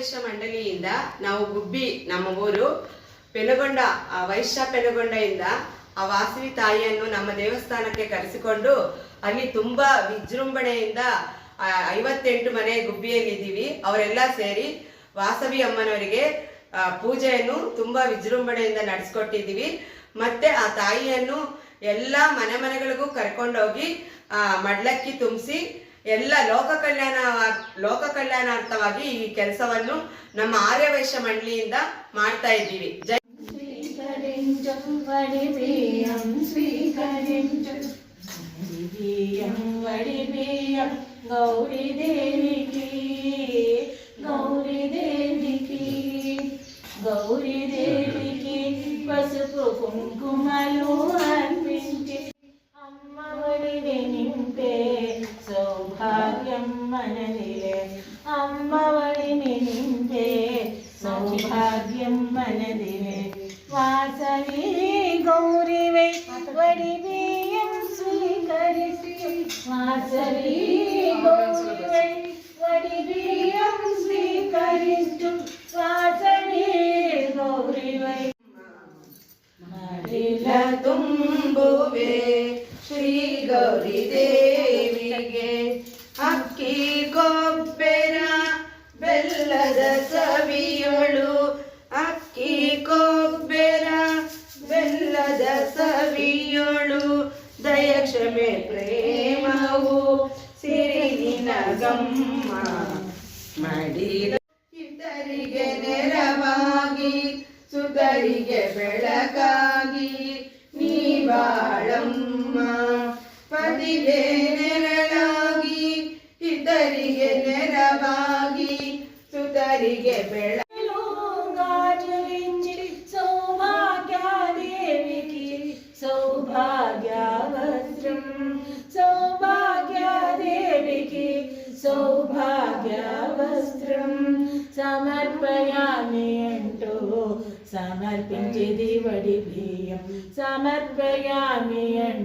ಆರ್ಯವೈಶ್ಯ ಮಂಡಳಿಯಿಂದ ನಾವು ಗುಬ್ಬಿ ನಮ್ಮ ಊರು ಪೆನುಗೊಂಡ ವೈಶ್ಯ ಪೆನುಗೊಂಡೆಯಿಂದ ಆ ವಾಸವಿ ತಾಯಿಯನ್ನು ನಮ್ಮ ದೇವಸ್ಥಾನಕ್ಕೆ ಕರೆಸಿಕೊಂಡು ಅಲ್ಲಿ ತುಂಬಾ ವಿಜೃಂಭಣೆಯಿಂದ ಐವತ್ತೆಂಟು ಮನೆ ಗುಬ್ಬಿಯಲ್ಲಿ ಇದ್ದೀವಿ ಅವರೆಲ್ಲ ಸೇರಿ ವಾಸವಿ ಅಮ್ಮನವರಿಗೆ ಪೂಜೆಯನ್ನು ತುಂಬಾ ವಿಜೃಂಭಣೆಯಿಂದ ನಡೆಸ್ಕೊಟ್ಟಿದ್ದೀವಿ. ಮತ್ತೆ ಆ ತಾಯಿಯನ್ನು ಎಲ್ಲ ಮನೆ ಮನೆಗಳಿಗೂ ಕರ್ಕೊಂಡೋಗಿ, ಆ ಮಡ್ಲಕ್ಕಿ ತುಂಬಿಸಿ ಎಲ್ಲ ಲೋಕ ಕಲ್ಯಾಣ ಲೋಕ ಕಲ್ಯಾಣಾರ್ಥವಾಗಿ ಈ ಕೆಲಸವನ್ನು ನಮ್ಮ ಆರ್ಯವೈಶ್ಯ ಮಂಡಳಿಯಿಂದ ಮಾಡ್ತಾ ಇದ್ದೀವಿ ಜೈ స్వీకరించు వడి బియ్యం స్వీకరించు వడి బియ్యం వడి బియ్యం గౌరీ దేవికి గౌరీ దేవికి గౌరీ దేవికి పసుపు కుంకుమలు అర్పించి అమ్మఒడిని నింపే സൗഭാഗ്യം മനതിലെ അമ്മവളിനിന്റെ സൗഭാഗ്യം മനതിലെ വാസവി ഗൗരിവൈ വടിവേയം സ്വീകരിച്ചു വാസവി ഗൗരിവൈ വടിവേയം സ്വീകരിച്ചു വാസവി ഗൗരിവൈ. തുമ്പുവേ ശ്രീ ഗൗരി ദേവി ಸವಿಯೊಳು, ಅಕ್ಕಿ, ಕೊಬ್ಬೆರ, ಬೆಲ್ಲದ ಸವಿಯೊಳು. ದಯಕ್ಷಮೆ ಪ್ರೇಮವು ಸಿರಿಗಿನ ಗಮ್ಮ. ಮಡಿದ ಇತರಿಗೆ ನೆರವಾಗಿ ಸುದರಿಗೆ ಬೆಳಕಾಗಿ, ನೀ ಬಾಳಮ್ಮ. ಪದಿಗೆ ನೆರಳಾಗಿ, ಇತರಿಗೆ ಸುತರಿಗೆ ಬೆಳ గాజరించి సౌభాగ్యాదేవికి సౌభాగ్యవస్త్రం సౌభాగ్యాదేవికి సౌభాగ్యవస్త్రం సమర్పయామి అంటూ సమర్పించి దివడి బియ్యం సమర్పయామి అంటూ